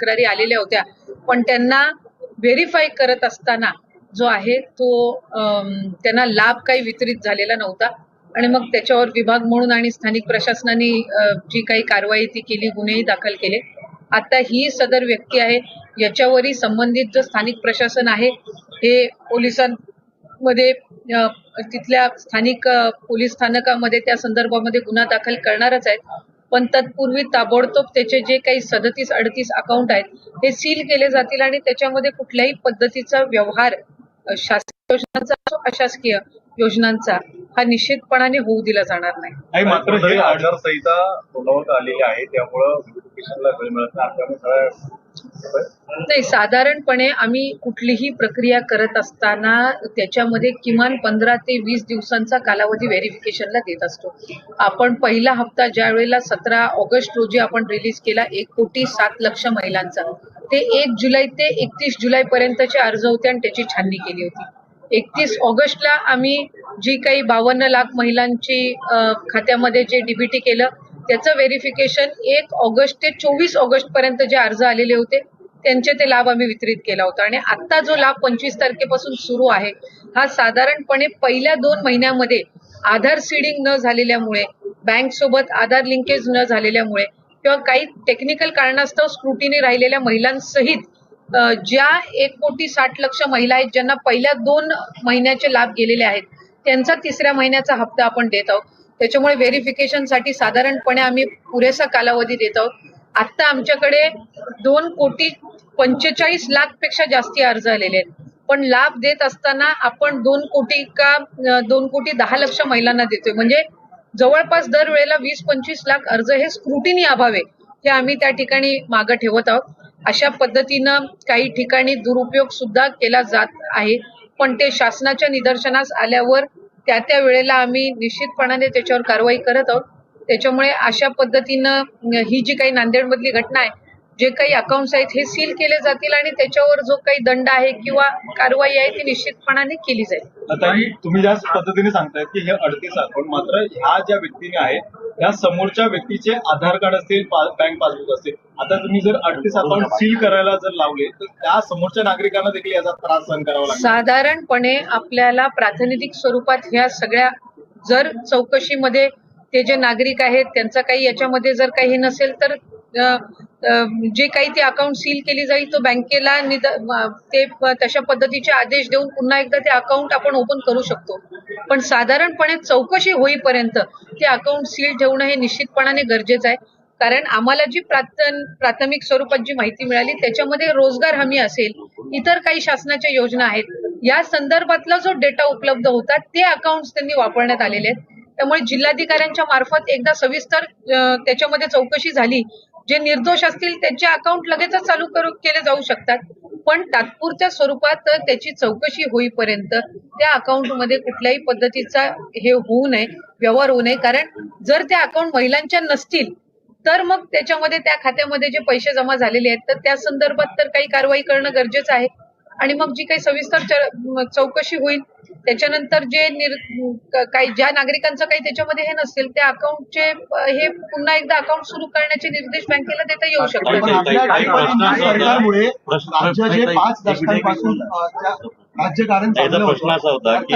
तक्रारी आलेल्या होत्या. पण त्यांना व्हेरीफाय करत असताना जो आहे तो त्यांना लाभ काही वितरित झालेला नव्हता. आणि मग त्याच्यावर विभाग म्हणून आणि स्थानिक प्रशासनाने जी काही कारवाई ती केली गुन्हेही दाखल केले. आता ही सदर व्यक्ती आहे याच्यावरही संबंधित जो स्थानिक प्रशासन आहे हे पोलिसांमध्ये तिथल्या स्थानिक पोलीस स्थानकामध्ये त्या संदर्भामध्ये गुन्हा दाखल करणारच आहेत. पण तत्पूर्वी ताबडतोब त्याचे जे काही सदतीस अडतीस अकाउंट आहेत हे सील केले जातील आणि त्याच्यामध्ये कुठल्याही पद्धतीचा व्यवहार शासकीय योजनांचा अशासकीय योजनांचा हा निश्चितपणाने होऊ दिला जाणार नाही. मात्र हे आचारसंहिता तोंडावर आलेली आहे त्यामुळं वेळ मिळत नाही. नाही साधारणपणे आम्ही कुठलीही प्रक्रिया करत असताना त्याच्यामध्ये किमान पंधरा ते वीस दिवसांचा कालावधी व्हेरिफिकेशनला देत असतो. आपण पहिला हप्ता ज्या वेळेला सतरा ऑगस्ट रोजी आपण रिलीज केला एक कोटी सात लक्ष महिलांचा. ते एक जुलै ते एकतीस जुलै पर्यंतचे अर्ज होते आणि त्याची छाननी केली होती. एकतीस ऑगस्टला आम्ही जी काही बावन्न लाख महिलांची खात्यामध्ये जे डीबीटी केलं त्याचं व्हेरिफिकेशन एक ऑगस्ट ते चोवीस ऑगस्ट पर्यंत जे अर्ज आलेले होते त्यांचे ते लाभ आम्ही वितरित केला होता. आणि आता जो लाभ पंचवीस तारखेपासून सुरू आहे हा साधारणपणे पहिल्या दोन महिन्यामध्ये आधार सीडिंग न झालेल्यामुळे बँक सोबत आधार लिंकेज न झालेल्यामुळे किंवा काही टेक्निकल कारणास्तव स्क्रुटीने राहिलेल्या महिलांसहित ज्या एक कोटी साठ लक्ष महिला आहेत ज्यांना पहिल्या दोन महिन्याचे लाभ गेलेले आहेत त्यांचा तिसऱ्या महिन्याचा हप्ता आपण देत आहोत. त्याच्यामुळे व्हेरिफिकेशनसाठी साधारणपणे आम्ही पुरेसा कालावधी देत आहोत. आत्ता आमच्याकडे दोन कोटी पंचेचाळीस लाखपेक्षा जास्ती अर्ज आलेले आहेत. पण लाभ देत असताना आपण दोन कोटी का दोन कोटी दहा लक्ष महिलांना देतोय. म्हणजे जवळपास दरवेळेला वीस पंचवीस लाख अर्ज हे स्क्रुटिनी अभावे हे आम्ही त्या ठिकाणी मागं ठेवत आहोत. अशा पद्धतीनं काही ठिकाणी दुरुपयोग सुद्धा केला जात आहे. पण ते शासनाच्या निदर्शनास आल्यावर त्या त्या वेळेला आम्ही निश्चितपणाने त्याच्यावर कारवाई करत आहोत. त्याच्यामुळे अशा पद्धतीनं ही जी काही नांदेडमधली घटना आहे जे काही अकाउंट्स आहेत हे सील केले जातील आणि त्याच्यावर जो काही दंड आहे किंवा कारवाई आहे ती निश्चितपणाने केली जाईल. आता तुम्ही ज्या पद्धतीने सांगतायत की हे अडतीस अकाउंट मात्र ह्या ज्या व्यक्तीने आहेत त्या समोरच्या व्यक्तीचे आधार कार्ड असतील बँक पासबुक असतील. आता तुम्ही जर अडतीस अकाउंट सील करायला जर लावले तर त्या समोरच्या नागरिकांना देखील याचा त्रास सहन करावा लागेल. साधारणपणे आपल्याला प्रातिनिधिक स्वरूपात ह्या सगळ्या जर चौकशीमध्ये ते जे नागरिक आहेत त्यांचा काही याच्यामध्ये जर काही नसेल तर जे काही ते अकाउंट सील केली जाईल तो बँकेला निद ते तशा पद्धतीचे आदेश देऊन पुन्हा एकदा ते अकाउंट आपण ओपन करू शकतो. पण साधारणपणे चौकशी होईपर्यंत ते अकाउंट सील ठेवणं हे निश्चितपणाने गरजेचं आहे. कारण आम्हाला जी प्राथन प्राथमिक स्वरूपात जी माहिती मिळाली त्याच्यामध्ये रोजगार हमी असेल इतर काही शासनाच्या योजना आहेत या संदर्भातला जो डेटा उपलब्ध होता ते अकाउंट्स त्यांनी वापरण्यात आलेले आहेत. त्यामुळे जिल्हाधिकाऱ्यांच्या मार्फत एकदा सविस्तर त्याच्यामध्ये चौकशी झाली जे निर्दोष असतील त्यांचे अकाउंट लगेचच चालू करू केले जाऊ शकतात. पण तात्पुरत्या स्वरूपात त्याची चौकशी होईपर्यंत त्या अकाउंटमध्ये कुठल्याही पद्धतीचा हे होऊ नये व्यवहार होऊ नये. कारण जर त्या अकाउंट महिलांच्या नसतील तर मग त्याच्यामध्ये त्या खात्यामध्ये जे पैसे जमा झालेले आहेत तर त्या संदर्भात तर काही कारवाई करणं गरजेचं आहे. आणि मग जी काही सविस्तर चौकशी होईल त्याच्यानंतर जे निर काही ज्या नागरिकांचं काही त्याच्यामध्ये हे नसेल त्या अकाउंटचे हे पुन्हा एकदा अकाउंट सुरू करण्याचे निर्देश बँकेला देता येऊ शकतात. राज्यकारण प्रश्न असा होता की